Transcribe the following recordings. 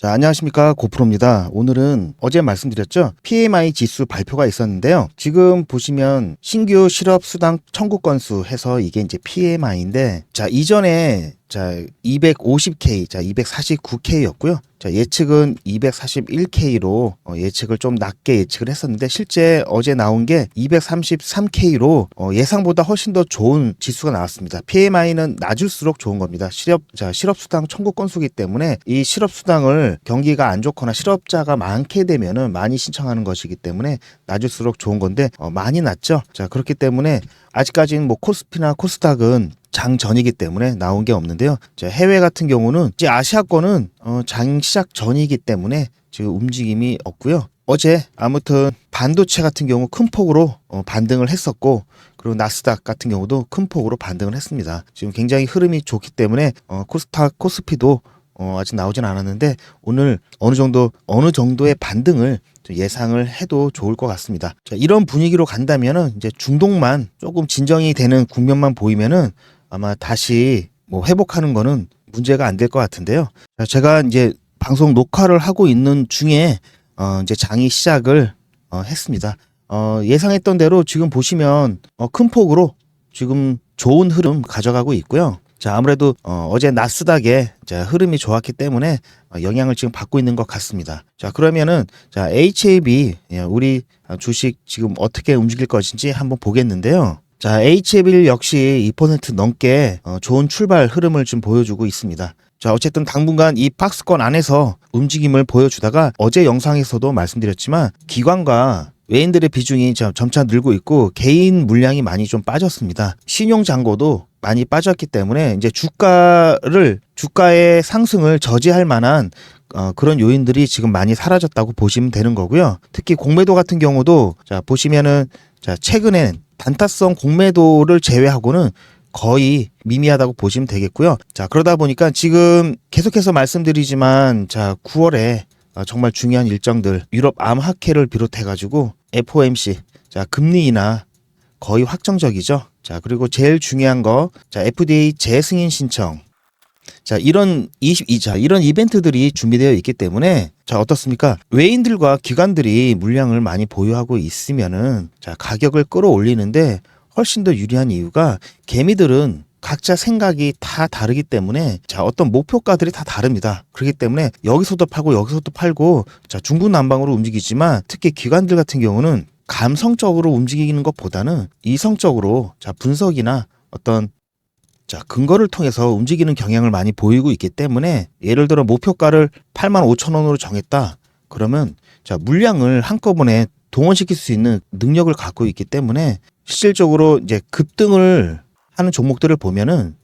자, 안녕하십니까. 고프로입니다. 오늘은 어제 말씀드렸죠. PMI 지수 발표가 있었는데요. 지금 보시면 신규 실업 수당 청구 건수 해서 이게 이제 PMI인데, 자, 이전에 자, 250K, 자, 249K였고요. 자, 예측은 241K로 어, 예측을 좀 낮게 예측을 했었는데 실제 어제 나온 게 233K로 어, 예상보다 훨씬 더 좋은 지수가 나왔습니다. PMI는 낮을수록 좋은 겁니다. 실업 자, 실업 수당 청구 건수기 때문에 이 실업 수당을 경기가 안 좋거나 실업자가 많게 되면은 많이 신청하는 것이기 때문에 낮을수록 좋은 건데 어, 많이 낮죠. 자, 그렇기 때문에 아직까지는 뭐 코스피나 코스닥은 장 전이기 때문에 나온 게 없는데요. 자, 해외 같은 경우는 아시아권은 어, 장 시작 전이기 때문에 지금 움직임이 없고요. 어제 아무튼 반도체 같은 경우 큰 폭으로 어, 반등을 했었고 그리고 나스닥 같은 경우도 큰 폭으로 반등을 했습니다. 지금 굉장히 흐름이 좋기 때문에 어, 코스닥 코스피도 어, 아직 나오진 않았는데 오늘 어느 정도 어느 정도의 반등을 좀 예상을 해도 좋을 것 같습니다. 자, 이런 분위기로 간다면은 이제 중동만 조금 진정이 되는 국면만 보이면은 아마 다시 뭐 회복하는 거는 문제가 안 될 것 같은데요. 자, 제가 이제 방송 녹화를 하고 있는 중에 어, 이제 장이 시작을 어, 했습니다. 어, 예상했던 대로 지금 보시면 어, 큰 폭으로 지금 좋은 흐름 가져가고 있고요. 자, 아무래도 어, 어제 나스닥에 자, 흐름이 좋았기 때문에 어, 영향을 지금 받고 있는 것 같습니다. 자, 그러면은 자, HAB 예, 우리 주식 지금 어떻게 움직일 것인지 한번 보겠는데요. 자, HAB 역시 2% 넘게 어, 좋은 출발 흐름을 좀 보여주고 있습니다. 자, 어쨌든 당분간 이 박스권 안에서 움직임을 보여주다가 어제 영상에서도 말씀드렸지만 기관과 외인들의 비중이 점- 점차 늘고 있고 개인 물량이 많이 좀 빠졌습니다. 신용 잔고도 많이 빠졌기 때문에 이제 주가를 주가의 상승을 저지할 만한 어, 그런 요인들이 지금 많이 사라졌다고 보시면 되는 거고요. 특히 공매도 같은 경우도 자 보시면은 자 최근엔 단타성 공매도를 제외하고는 거의 미미하다고 보시면 되겠고요. 자 그러다 보니까 지금 계속해서 말씀드리지만 자 9월에 아, 정말 중요한 일정들 유럽 암학회를 비롯해 가지고 FOMC 자 금리 인하 거의 확정적이죠. 자 그리고 제일 중요한 거 자 FDA 재승인 신청 자 이런 22자 이런 이벤트들이 준비되어 있기 때문에 자 어떻습니까 외인들과 기관들이 물량을 많이 보유하고 있으면은 자 가격을 끌어올리는데 훨씬 더 유리한 이유가 개미들은 각자 생각이 다 다르기 때문에 자 어떤 목표가들이 다 다릅니다. 그렇기 때문에 여기서도 팔고 여기서도 팔고 자 중구난방으로 움직이지만 특히 기관들 같은 경우는 감성적으로 움직이는 것보다는 이성적으로 자 분석이나 어떤 자 근거를 통해서 움직이는 경향을 많이 보이고 있기 때문에 예를 들어 목표가를 8만 5천 원으로 정했다. 그러면 자 물량을 한꺼번에 동원시킬 수 있는 능력을 갖고 있기 때문에 실질적으로 이제 급등을 하는 종목들을 보면은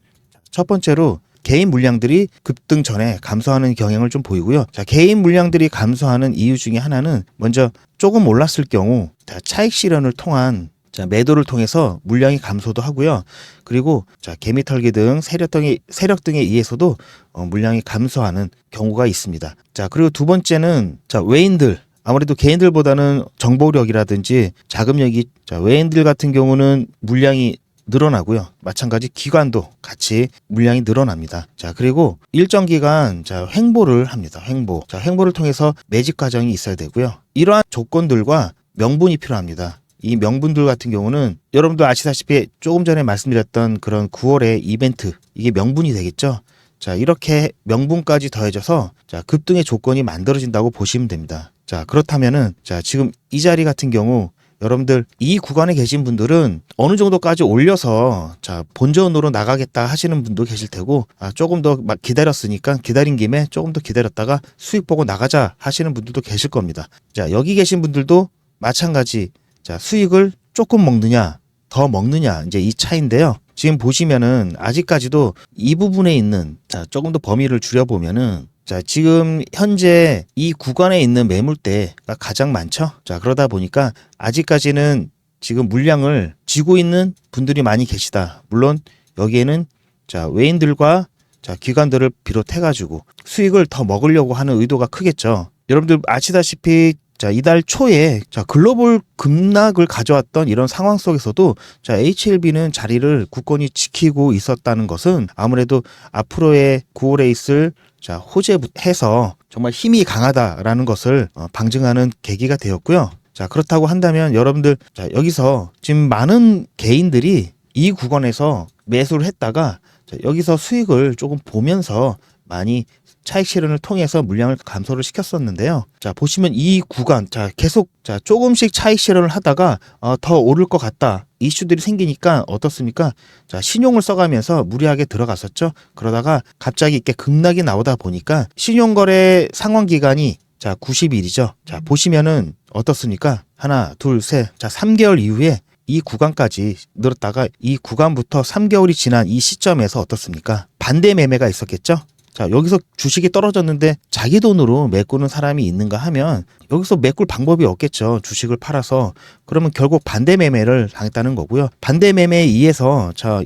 첫 번째로 개인 물량들이 급등 전에 감소하는 경향을 좀 보이고요. 자, 개인 물량들이 감소하는 이유 중에 하나는 먼저 조금 올랐을 경우 자, 차익 실현을 통한 자, 매도를 통해서 물량이 감소도 하고요. 그리고 자, 개미 털기 등 세력 등에 세력 등에 의해서도 어, 물량이 감소하는 경우가 있습니다. 자, 그리고 두 번째는 자, 외인들 아무래도 개인들보다는 정보력이라든지 자금력이 자, 외인들 같은 경우는 물량이 늘어나고요. 마찬가지 기관도 같이 물량이 늘어납니다. 자, 그리고 일정 기간 자, 횡보를 합니다. 횡보. 자, 횡보를 통해서 매집 과정이 있어야 되고요. 이러한 조건들과 명분이 필요합니다. 이 명분들 같은 경우는 여러분도 아시다시피 조금 전에 말씀드렸던 그런 9월의 이벤트 이게 명분이 되겠죠. 자, 이렇게 명분까지 더해져서 자, 급등의 조건이 만들어진다고 보시면 됩니다. 자, 그렇다면은 자, 지금 이 자리 같은 경우 여러분들 이 구간에 계신 분들은 어느 정도까지 올려서 자 본전으로 나가겠다 하시는 분도 계실 테고 아, 조금 더 막 기다렸으니까 기다린 김에 조금 더 기다렸다가 수익 보고 나가자 하시는 분들도 계실 겁니다. 자 여기 계신 분들도 마찬가지 자 수익을 조금 먹느냐 더 먹느냐 이제 이 차인데요. 지금 보시면은 아직까지도 이 부분에 있는 자 조금 더 범위를 줄여 보면은 자, 지금 현재 이 구간에 있는 매물대가 가장 많죠. 자, 그러다 보니까 아직까지는 지금 물량을 쥐고 있는 분들이 많이 계시다. 물론 여기에는 자, 외인들과 자, 기관들을 비롯해 가지고 수익을 더 먹으려고 하는 의도가 크겠죠. 여러분들 아시다시피 자, 이달 초에 자, 글로벌 급락을 가져왔던 이런 상황 속에서도 자, HLB는 자리를 굳건히 지키고 있었다는 것은 아무래도 앞으로의 9월에 있을 자, 호재해서 정말 힘이 강하다라는 것을 어, 방증하는 계기가 되었고요. 자, 그렇다고 한다면 여러분들 자, 여기서 지금 많은 개인들이 이 구간에서 매수를 했다가 자, 여기서 수익을 조금 보면서 많이 차익 실현을 통해서 물량을 감소를 시켰었는데요. 자, 보시면 이 구간, 자, 계속, 자, 조금씩 차익 실현을 하다가, 어, 더 오를 것 같다. 이슈들이 생기니까 어떻습니까? 자, 신용을 써가면서 무리하게 들어갔었죠. 그러다가 갑자기 이렇게 급락이 나오다 보니까 신용거래 상환 기간이 자, 90일이죠. 자, 보시면은 어떻습니까? 하나, 둘, 셋. 자, 3개월 이후에 이 구간까지 늘었다가 이 구간부터 3개월이 지난 이 시점에서 어떻습니까? 반대 매매가 있었겠죠? 자, 여기서 주식이 떨어졌는데 자기 돈으로 메꾸는 사람이 있는가 하면 여기서 메꿀 방법이 없겠죠. 주식을 팔아서. 그러면 결국 반대 매매를 당했다는 거고요. 반대 매매에 의해서 자,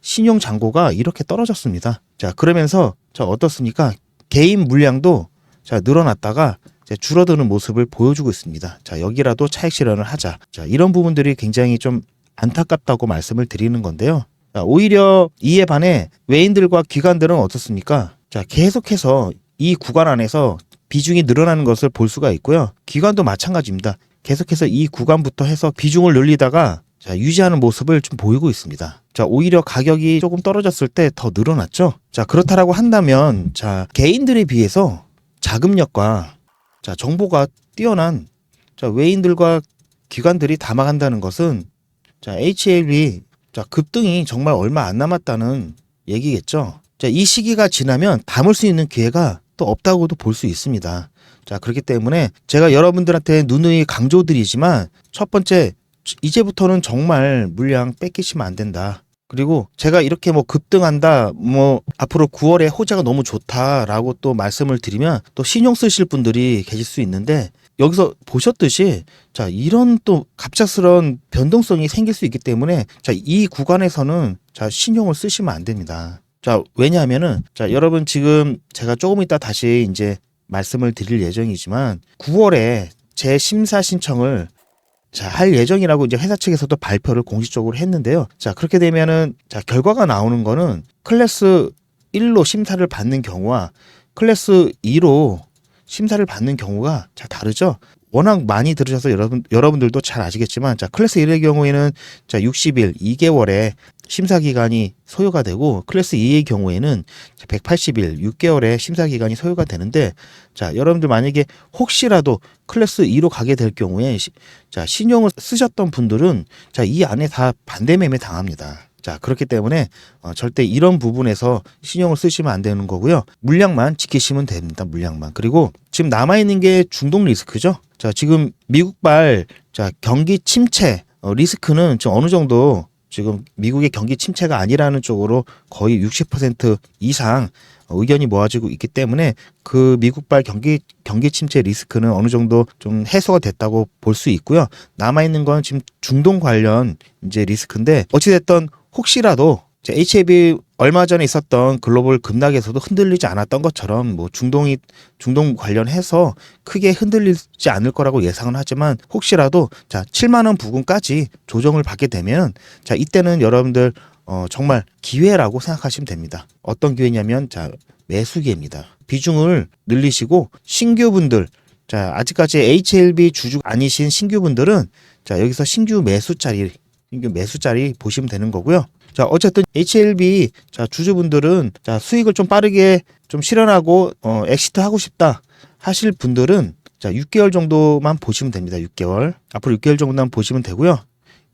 신용 잔고가 이렇게 떨어졌습니다. 자, 그러면서 자, 어떻습니까? 개인 물량도 자, 늘어났다가 줄어드는 모습을 보여주고 있습니다. 자, 여기라도 차익 실현을 하자. 자, 이런 부분들이 굉장히 좀 안타깝다고 말씀을 드리는 건데요. 자, 오히려 이에 반해 외인들과 기관들은 어떻습니까? 자, 계속해서 이 구간 안에서 비중이 늘어나는 것을 볼 수가 있고요. 기관도 마찬가지입니다. 계속해서 이 구간부터 해서 비중을 늘리다가 자, 유지하는 모습을 좀 보이고 있습니다. 자, 오히려 가격이 조금 떨어졌을 때 더 늘어났죠. 자, 그렇다라고 한다면 자, 개인들에 비해서 자금력과 자, 정보가 뛰어난 자, 외인들과 기관들이 담아간다는 것은 자, HLB 자, 급등이 정말 얼마 안 남았다는 얘기겠죠. 자, 이 시기가 지나면 담을 수 있는 기회가 또 없다고도 볼 수 있습니다. 자, 그렇기 때문에 제가 여러분들한테 누누이 강조드리지만 첫 번째 이제부터는 정말 물량 뺏기시면 안 된다. 그리고 제가 이렇게 뭐 급등한다, 뭐 앞으로 9월에 호재가 너무 좋다라고 또 말씀을 드리면 또 신용 쓰실 분들이 계실 수 있는데 여기서 보셨듯이 자 이런 또 갑작스러운 변동성이 생길 수 있기 때문에 자 이 구간에서는 자 신용을 쓰시면 안 됩니다. 자 왜냐하면은 자 여러분 지금 제가 조금 이따 다시 이제 말씀을 드릴 예정이지만 9월에 제 심사 신청을 자, 할 예정이라고 이제 회사 측에서도 발표를 공식적으로 했는데요. 자, 그렇게 되면은 자, 결과가 나오는 거는 클래스 1로 심사를 받는 경우와 클래스 2로 심사를 받는 경우가 자, 다르죠. 워낙 많이 들으셔서 여러분 여러분들도 잘 아시겠지만 자, 클래스 1의 경우에는 자, 60일 2개월에 심사 기간이 소요가 되고 클래스 2의 경우에는 180일 6개월의 심사 기간이 소요가 되는데 자, 여러분들 만약에 혹시라도 클래스 2로 가게 될 경우에 시, 자, 신용을 쓰셨던 분들은 자, 이 안에 다 반대 매매 당합니다. 자, 그렇기 때문에 어, 절대 이런 부분에서 신용을 쓰시면 안 되는 거고요. 물량만 지키시면 됩니다. 물량만. 그리고 지금 남아 있는 게 중동 리스크죠. 자, 지금 미국발 자, 경기 침체 어, 리스크는 지금 어느 정도 지금 미국의 경기 침체가 아니라는 쪽으로 거의 60% 이상 의견이 모아지고 있기 때문에 그 미국발 경기 경기 침체 리스크는 어느 정도 좀 해소가 됐다고 볼 수 있고요. 남아 있는 건 지금 중동 관련 이제 리스크인데 어찌 됐던 혹시라도 HAB 얼마 전에 있었던 글로벌 급락에서도 흔들리지 않았던 것처럼 뭐 중동이 중동 관련해서 크게 흔들리지 않을 거라고 예상은 하지만 혹시라도 자 7만 원 부근까지 조정을 받게 되면 자 이때는 여러분들 어 정말 기회라고 생각하시면 됩니다. 어떤 기회냐면 자 매수 기회입니다. 비중을 늘리시고 신규분들 자 아직까지 HLB 주주 아니신 신규분들은 자 여기서 신규 매수 자리 신규 매수 자리 보시면 되는 거고요. 자, 어쨌든 HLB 자, 주주분들은 자, 수익을 좀 빠르게 좀 실현하고 어, 엑시트 하고 싶다 하실 분들은 자, 6개월 정도만 보시면 됩니다. 6개월. 앞으로 6개월 정도만 보시면 되고요.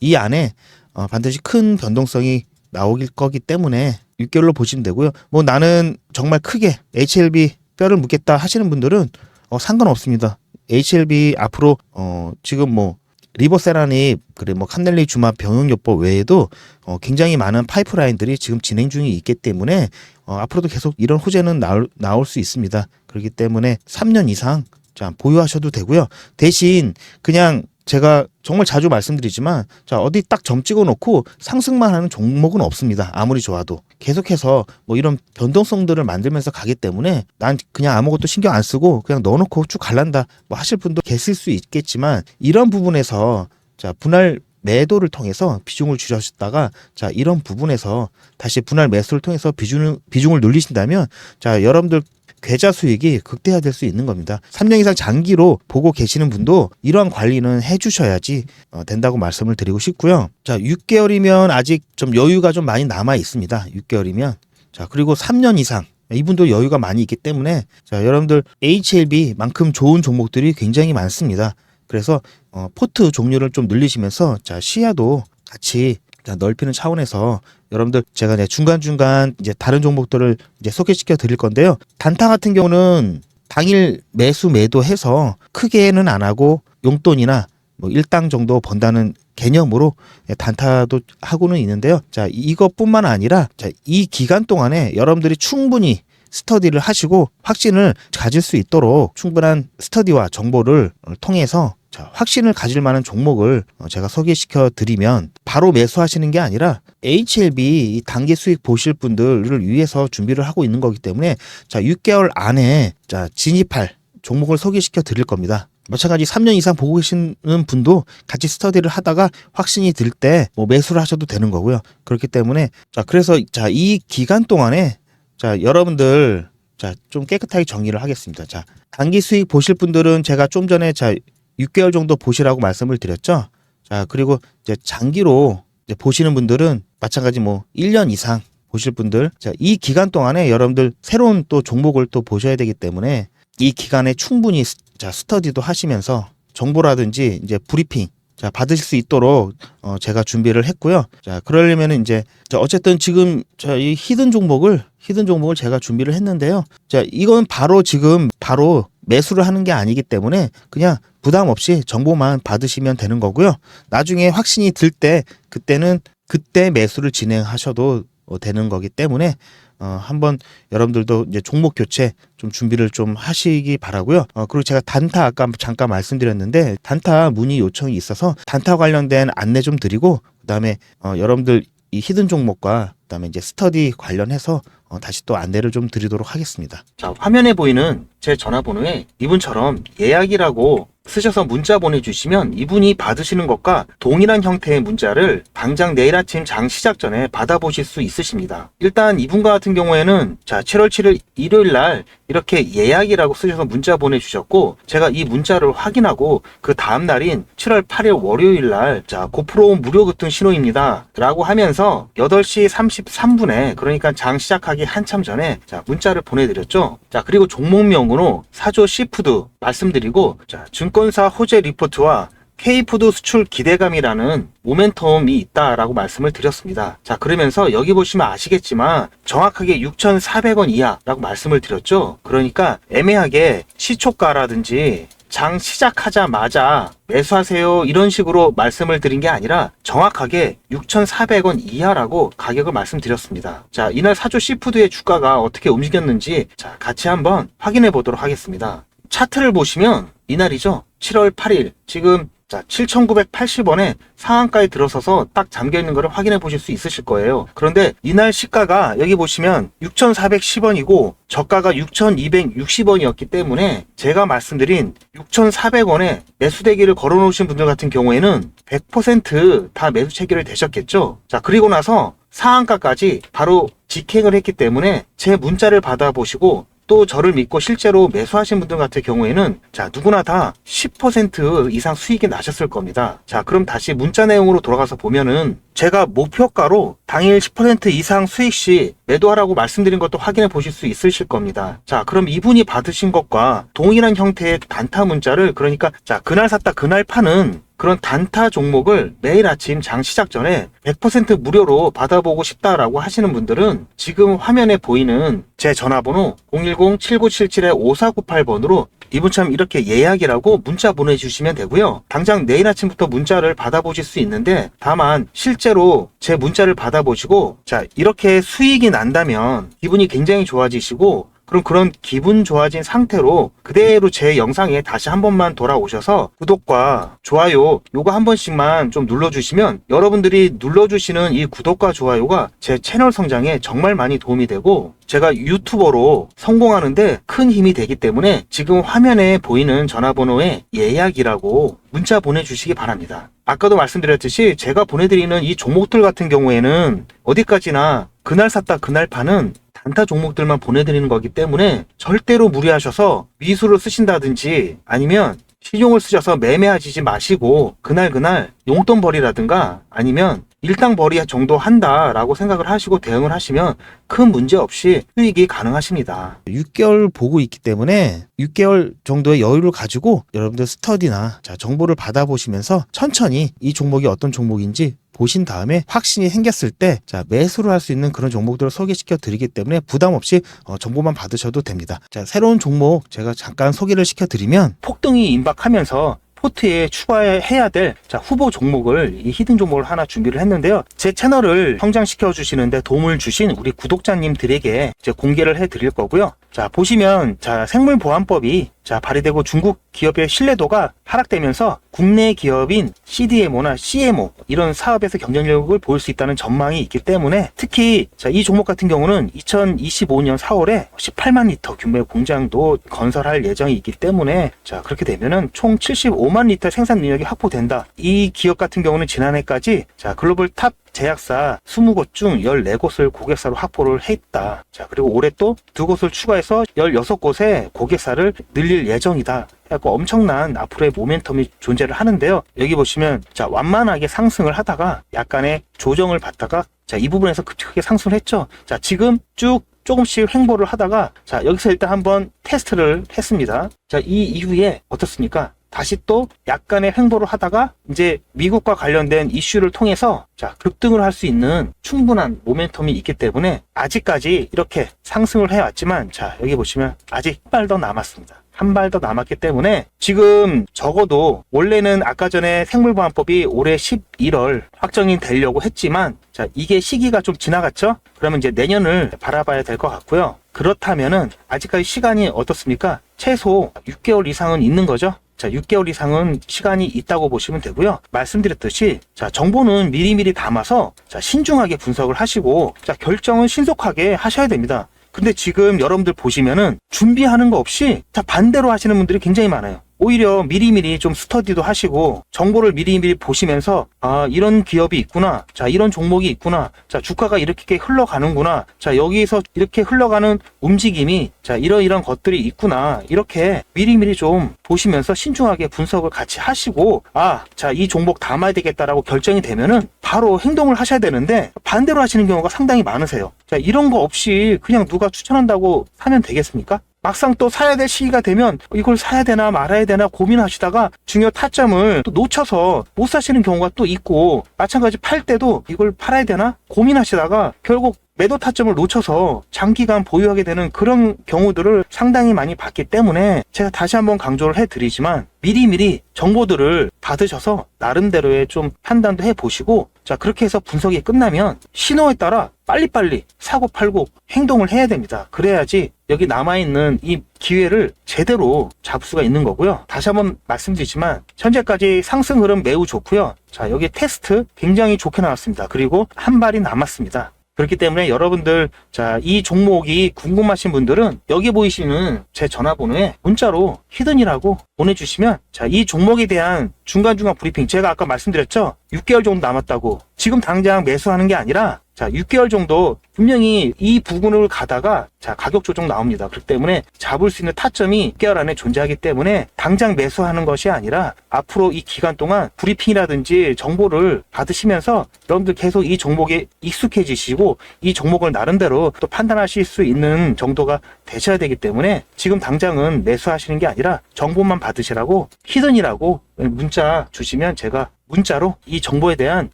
이 안에 어, 반드시 큰 변동성이 나오길 거기 때문에 6개월로 보시면 되고요. 뭐 나는 정말 크게 HLB 뼈를 묻겠다 하시는 분들은 어, 상관없습니다. HLB 앞으로 어, 지금 뭐 리버세라닙 그래 뭐 칸넬리 주마 병용요법 외에도 어, 굉장히 많은 파이프라인들이 지금 진행 중에 있기 때문에 어, 앞으로도 계속 이런 호재는 나올, 나올 수 있습니다. 그렇기 때문에 3년 이상 자 보유하셔도 되고요. 대신 그냥 제가 정말 자주 말씀드리지만 자 어디 딱 점 찍어 놓고 상승만 하는 종목은 없습니다. 아무리 좋아도 계속해서 뭐 이런 변동성들을 만들면서 가기 때문에 난 그냥 아무것도 신경 안 쓰고 그냥 넣어놓고 쭉 갈란다 뭐 하실 분도 계실 수 있겠지만 이런 부분에서 자 분할 매도를 통해서 비중을 줄여셨다가 자 이런 부분에서 다시 분할 매수를 통해서 비중을 비중을 늘리신다면 자 여러분들 계좌 수익이 극대화될 수 있는 겁니다. 3년 이상 장기로 보고 계시는 분도 이러한 관리는 해주셔야지 어, 된다고 말씀을 드리고 싶고요. 자, 6개월이면 아직 좀 여유가 좀 많이 남아 있습니다. 6개월이면 자 그리고 3년 이상 이분도 여유가 많이 있기 때문에 자 여러분들 HLB만큼 좋은 종목들이 굉장히 많습니다. 그래서 어, 포트 종류를 좀 늘리시면서 자 시야도 같이 자, 넓히는 차원에서 여러분들 제가 이제 중간중간 이제 다른 종목들을 이제 소개시켜 드릴 건데요. 단타 같은 경우는 당일 매수 매도해서 크게는 안 하고 용돈이나 뭐 일당 정도 번다는 개념으로 단타도 하고는 있는데요. 자, 이것뿐만 아니라 자, 이 기간 동안에 여러분들이 충분히 스터디를 하시고 확신을 가질 수 있도록 충분한 스터디와 정보를 통해서 자, 확신을 가질 만한 종목을 어, 제가 소개시켜 드리면 바로 매수하시는 게 아니라 HLB 이 단기 수익 보실 분들을 위해서 준비를 하고 있는 거기 때문에 자, 6개월 안에 자, 진입할 종목을 소개시켜 드릴 겁니다. 마찬가지 3년 이상 보고 계시는 분도 같이 스터디를 하다가 확신이 들 때 뭐 매수를 하셔도 되는 거고요. 그렇기 때문에 자 그래서 자 이 기간 동안에 자 여러분들 자 좀 깨끗하게 정리를 하겠습니다. 자 단기 수익 보실 분들은 제가 좀 전에 자 6개월 정도 보시라고 말씀을 드렸죠. 자 그리고 이제 장기로 이제 보시는 분들은 마찬가지 뭐 1년 이상 보실 분들 자 이 기간 동안에 여러분들 새로운 또 종목을 또 보셔야 되기 때문에 이 기간에 충분히 스- 자 스터디도 하시면서 정보라든지 이제 브리핑 자 받으실 수 있도록 어 제가 준비를 했고요. 자 그러려면은 이제 자 어쨌든 지금 자이 히든 종목을 히든 종목을 제가 준비를 했는데요. 자 이건 바로 지금 바로 매수를 하는 게 아니기 때문에 그냥 부담 없이 정보만 받으시면 되는 거고요. 나중에 확신이 들 때 그때는 그때 매수를 진행하셔도 어, 되는 거기 때문에 어, 한번 여러분들도 이제 종목 교체 좀 준비를 좀 하시기 바라고요. 어, 그리고 제가 단타 아까 잠깐 말씀드렸는데 단타 문의 요청이 있어서 단타 관련된 안내 좀 드리고 그다음에 어, 여러분들 이 히든 종목과 그다음에 이제 스터디 관련해서 어, 다시 또 안내를 좀 드리도록 하겠습니다. 자, 화면에 보이는 제 전화번호에 이분처럼 예약이라고 쓰셔서 문자 보내주시면 이분이 받으시는 것과 동일한 형태의 문자를 당장 내일 아침 장 시작 전에 받아보실 수 있으십니다. 일단 이분과 같은 경우에는 자 7월 7일 일요일 날 이렇게 예약이라고 쓰셔서 문자 보내주셨고 제가 이 문자를 확인하고 그 다음 날인 7월 8일 월요일 날 자 고프로 무료 급등 신호입니다 라고 하면서 8시 33분에 그러니까 장 시작하기 한참 전에 자 문자를 보내드렸죠 자 그리고 종목명으로 사조 시푸드 말씀드리고 자 증권 사 호재 리포트와 K푸드 수출 기대감이라는 모멘텀이 있다라고 말씀을 드렸습니다. 자, 그러면서 여기 보시면 아시겠지만 정확하게 6,400원 이하라고 말씀을 드렸죠. 그러니까 애매하게 시초가라든지 장 시작하자마자 매수하세요 이런 식으로 말씀을 드린 게 아니라 정확하게 6,400원 이하라고 가격을 말씀드렸습니다. 자, 이날 사조 시푸드의 주가가 어떻게 움직였는지 자, 같이 한번 확인해 보도록 하겠습니다. 차트를 보시면 이날이죠. 7월 8일 지금 자 7,980원에 상한가에 들어서서 딱 잠겨 있는 것을 확인해 보실 수 있으실 거예요. 그런데 이날 시가가 여기 보시면 6,410원이고 저가가 6,260원이었기 때문에 제가 말씀드린 6,400원에 매수 대기를 걸어 놓으신 분들 같은 경우에는 100%다 매수 체결이 되셨겠죠. 자 그리고 나서 상한가까지 바로 직행을 했기 때문에 제 문자를 받아보시고 또 저를 믿고 실제로 매수하신 분들 같은 경우에는 자 누구나 다 10% 이상 수익이 나셨을 겁니다. 자 그럼 다시 문자 내용으로 돌아가서 보면은 제가 목표가로 당일 10% 이상 수익 시 매도하라고 말씀드린 것도 확인해 보실 수 있으실 겁니다. 자 그럼 이분이 받으신 것과 동일한 형태의 단타 문자를 그러니까 자 그날 샀다 그날 파는 그런 단타 종목을 매일 아침 장 시작 전에 100% 무료로 받아보고 싶다라고 하시는 분들은 지금 화면에 보이는 제 전화번호 010-7977-5498번으로 이분처럼 이렇게 예약이라고 문자 보내주시면 되고요. 당장 내일 아침부터 문자를 받아보실 수 있는데 다만 실제로 제 문자를 받아보시고 자 이렇게 수익이 난다면 기분이 굉장히 좋아지시고 그럼 그런 기분 좋아진 상태로 그대로 제 영상에 다시 한 번만 돌아오셔서 구독과 좋아요 요거 한 번씩만 좀 눌러주시면 여러분들이 눌러주시는 이 구독과 좋아요가 제 채널 성장에 정말 많이 도움이 되고 제가 유튜버로 성공하는데 큰 힘이 되기 때문에 지금 화면에 보이는 전화번호에 예약이라고 문자 보내주시기 바랍니다. 아까도 말씀드렸듯이 제가 보내드리는 이 종목들 같은 경우에는 어디까지나 그날 샀다 그날 파는 단타 종목들만 보내드리는 거기 때문에 절대로 무리하셔서 미수를 쓰신다든지 아니면 실용을 쓰셔서 매매하시지 마시고 그날 그날 용돈 벌이라든가 아니면 일당 벌이 정도 한다라고 생각을 하시고 대응을 하시면 큰 문제 없이 수익이 가능하십니다. 6개월 보고 있기 때문에 6개월 정도의 여유를 가지고 여러분들 스터디나 자, 정보를 받아보시면서 천천히 이 종목이 어떤 종목인지 보신 다음에 확신이 생겼을 때 자, 매수를 할 수 있는 그런 종목들을 소개시켜 드리기 때문에 부담 없이 어, 정보만 받으셔도 됩니다. 자, 새로운 종목 제가 잠깐 소개를 시켜 드리면 폭등이 임박하면서 포트에 추가해야 될 자, 후보 종목을 이 히든 종목을 하나 준비를 했는데요. 제 채널을 성장시켜 주시는데 도움을 주신 우리 구독자님들에게 이제 공개를 해 드릴 거고요. 자, 보시면 자, 생물보안법이 자, 발의되고 중국 기업의 신뢰도가 하락되면서 국내 기업인 CDMO나 CMO 이런 사업에서 경쟁력을 보일 수 있다는 전망이 있기 때문에 특히 자, 이 종목 같은 경우는 2025년 4월에 18만 리터 규모의 공장도 건설할 예정이 있기 때문에 자, 그렇게 되면은 총 75만 리터 생산 능력이 확보된다. 이 기업 같은 경우는 지난해까지 자, 글로벌 탑 제약사 20곳 중 14곳을 고객사로 확보를 했다. 자, 그리고 올해 또 두 곳을 추가해서 16곳의 고객사를 늘릴 예정이다. 해갖고 엄청난 앞으로의 모멘텀이 존재를 하는데요. 여기 보시면 자, 완만하게 상승을 하다가 약간의 조정을 받다가 자, 이 부분에서 급격하게 상승을 했죠. 자, 지금 쭉 조금씩 횡보를 하다가 자, 여기서 일단 한번 테스트를 했습니다. 자, 이 이후에 어떻습니까? 다시 또 약간의 횡보를 하다가 이제 미국과 관련된 이슈를 통해서 자 급등을 할 수 있는 충분한 모멘텀이 있기 때문에 아직까지 이렇게 상승을 해왔지만 자 여기 보시면 아직 한 발 더 남았습니다. 한 발 더 남았기 때문에 지금 적어도 원래는 아까 전에 생물보안법이 올해 11월 확정이 되려고 했지만 자 이게 시기가 좀 지나갔죠? 그러면 이제 내년을 바라봐야 될 것 같고요. 그렇다면은 아직까지 시간이 어떻습니까? 최소 6개월 이상은 있는 거죠. 자, 6개월 이상은 시간이 있다고 보시면 되고요. 말씀드렸듯이 자, 정보는 미리미리 담아서 자, 신중하게 분석을 하시고 자, 결정은 신속하게 하셔야 됩니다. 근데 지금 여러분들 보시면은 준비하는 거 없이 자, 반대로 하시는 분들이 굉장히 많아요. 오히려 미리미리 좀 스터디도 하시고 정보를 미리미리 보시면서 아 이런 기업이 있구나. 자 이런 종목이 있구나. 자 주가가 이렇게 흘러가는구나. 자 여기에서 이렇게 흘러가는 움직임이 자 이런 이런 것들이 있구나. 이렇게 미리미리 좀 보시면서 신중하게 분석을 같이 하시고 아 자 이 종목 담아야 되겠다라고 결정이 되면은 바로 행동을 하셔야 되는데 반대로 하시는 경우가 상당히 많으세요. 자 이런 거 없이 그냥 누가 추천한다고 사면 되겠습니까? 막상 또 사야 될 시기가 되면 이걸 사야 되나 말아야 되나 고민하시다가 중요 타점을 또 놓쳐서 못 사시는 경우가 또 있고 마찬가지 팔 때도 이걸 팔아야 되나 고민하시다가 결국 매도 타점을 놓쳐서 장기간 보유하게 되는 그런 경우들을 상당히 많이 봤기 때문에 제가 다시 한번 강조를 해드리지만 미리미리 정보들을 받으셔서 나름대로의 좀 판단도 해보시고 자 그렇게 해서 분석이 끝나면 신호에 따라 빨리빨리 사고 팔고 행동을 해야 됩니다. 그래야지 여기 남아있는 이 기회를 제대로 잡을 수가 있는 거고요. 다시 한번 말씀드리지만 현재까지 상승 흐름 매우 좋고요. 자 여기 테스트 굉장히 좋게 나왔습니다. 그리고 한 발이 남았습니다. 그렇기 때문에 여러분들 자 이 종목이 궁금하신 분들은 여기 보이시는 제 전화번호에 문자로 히든이라고 보내주시면 자 이 종목에 대한 중간중간 브리핑 제가 아까 말씀드렸죠? 6개월 정도 남았다고. 지금 당장 매수하는 게 아니라 자 6개월 정도 분명히 이 부근을 가다가 자 가격 조정 나옵니다. 그렇기 때문에 잡을 수 있는 타점이 6개월 안에 존재하기 때문에 당장 매수하는 것이 아니라 앞으로 이 기간 동안 브리핑이라든지 정보를 받으시면서 여러분들 계속 이 종목에 익숙해지시고 이 종목을 나름대로 또 판단하실 수 있는 정도가 되셔야 되기 때문에 지금 당장은 매수하시는 게 아니라 정보만 받으시라고 히든이라고 문자 주시면 제가 문자로 이 정보에 대한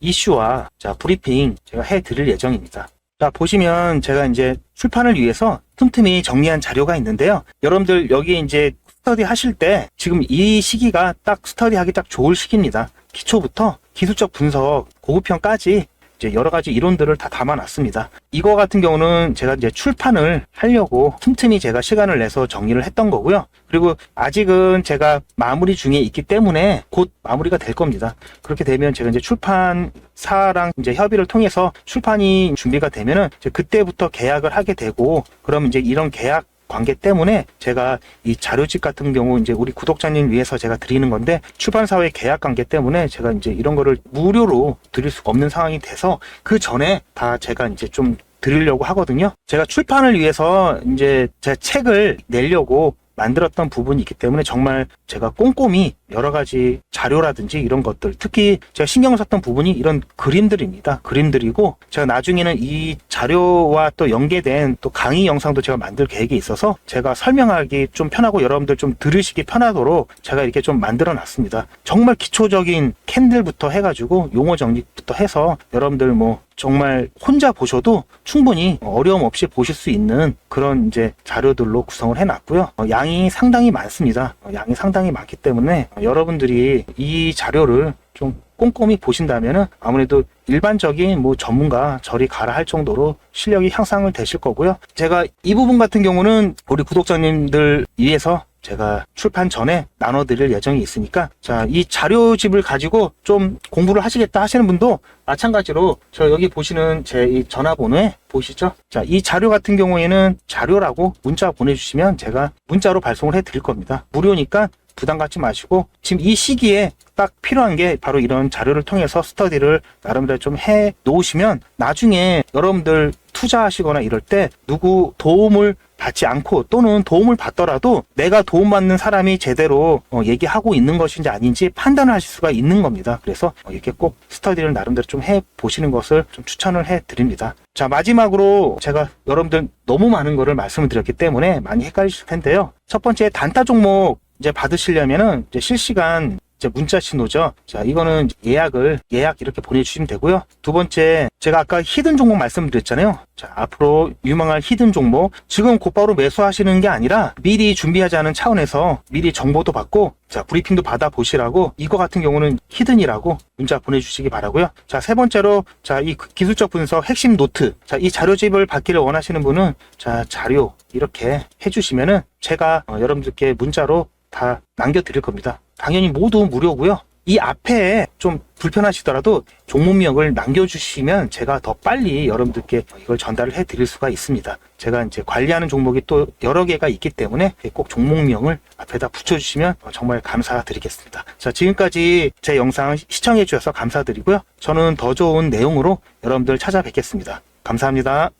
이슈와 자 브리핑 제가 해 드릴 예정입니다. 자 보시면 제가 이제 출판을 위해서 틈틈이 정리한 자료가 있는데요. 여러분들 여기 이제 스터디 하실 때 지금 이 시기가 딱 스터디 하기 딱 좋을 시기입니다. 기초부터 기술적 분석, 고급형까지 이제 여러 가지 이론들을 다 담아놨습니다. 이거 같은 경우는 제가 이제 출판을 하려고 틈틈이 제가 시간을 내서 정리를 했던 거고요. 그리고 아직은 제가 마무리 중에 있기 때문에 곧 마무리가 될 겁니다. 그렇게 되면 제가 이제 출판사랑 이제 협의를 통해서 출판이 준비가 되면은 그때부터 계약을 하게 되고 그럼 이제 이런 계약 관계 때문에 제가 이 자료집 같은 경우 이제 우리 구독자님 위해서 제가 드리는 건데 출판사와의 계약 관계 때문에 제가 이제 이런 거를 무료로 드릴 수가 없는 상황이 돼서 그 전에 다 제가 이제 좀 드리려고 하거든요. 제가 출판을 위해서 이제 제 책을 내려고 만들었던 부분이 있기 때문에 정말 제가 꼼꼼히 여러 가지 자료라든지 이런 것들 특히 제가 신경을 썼던 부분이 이런 그림들입니다. 그림들이고 제가 나중에는 이 자료와 또 연계된 또 강의 영상도 제가 만들 계획이 있어서 제가 설명하기 좀 편하고 여러분들 좀 들으시기 편하도록 제가 이렇게 좀 만들어 놨습니다. 정말 기초적인 캔들부터 해가지고 용어 정리부터 해서 여러분들 뭐 정말 혼자 보셔도 충분히 어려움 없이 보실 수 있는 그런 이제 자료들로 구성을 해놨고요. 어, 양이 상당히 많습니다. 어, 양이 상당히 많기 때문에 어, 여러분들이 이 자료를 좀 꼼꼼히 보신다면은 아무래도 일반적인 뭐 전문가 저리 가라 할 정도로 실력이 향상을 되실 거고요. 제가 이 부분 같은 경우는 우리 구독자님들 위해서 제가 출판 전에 나눠드릴 예정이 있으니까 자 이 자료집을 가지고 좀 공부를 하시겠다 하시는 분도 마찬가지로 저 여기 보시는 제 이 전화번호에 보시죠 자이 자료 같은 경우에는 자료라고 문자 보내주시면 제가 문자로 발송을 해 드릴 겁니다 무료니까 부담 갖지 마시고 지금 이 시기에 딱 필요한 게 바로 이런 자료를 통해서 스터디를 나름대로 좀 해 놓으시면 나중에 여러분들 투자하시거나 이럴 때 누구 도움을 받지 않고 또는 도움을 받더라도 내가 도움받는 사람이 제대로 어, 얘기하고 있는 것인지 아닌지 판단을 하실 수가 있는 겁니다. 그래서 어, 이렇게 꼭 스터디를 나름대로 좀 해 보시는 것을 좀 추천을 해 드립니다. 자, 마지막으로 제가 여러분들 너무 많은 거를 말씀을 드렸기 때문에 많이 헷갈리실 텐데요. 첫 번째 단타 종목 이제 받으시려면은 이제 실시간 이제 문자 신호죠. 자, 이거는 예약을 예약 이렇게 보내주시면 되고요. 두 번째, 제가 아까 히든 종목 말씀드렸잖아요. 자, 앞으로 유망할 히든 종목 지금 곧바로 매수하시는 게 아니라 미리 준비하자는 차원에서 미리 정보도 받고 자 브리핑도 받아 보시라고 이거 같은 경우는 히든이라고 문자 보내주시기 바라고요. 자 세 번째로 자 이 기술적 분석 핵심 노트 자 이 자료집을 받기를 원하시는 분은 자 자료 이렇게 해주시면은 제가 어, 여러분들께 문자로 다 남겨드릴 겁니다. 당연히 모두 무료고요. 이 앞에 좀 불편하시더라도 종목명을 남겨주시면 제가 더 빨리 여러분들께 이걸 전달을 해드릴 수가 있습니다. 제가 이제 관리하는 종목이 또 여러 개가 있기 때문에 꼭 종목명을 앞에다 붙여주시면 정말 감사드리겠습니다. 자, 지금까지 제 영상 시청해 주셔서 감사드리고요. 저는 더 좋은 내용으로 여러분들 찾아뵙겠습니다. 감사합니다.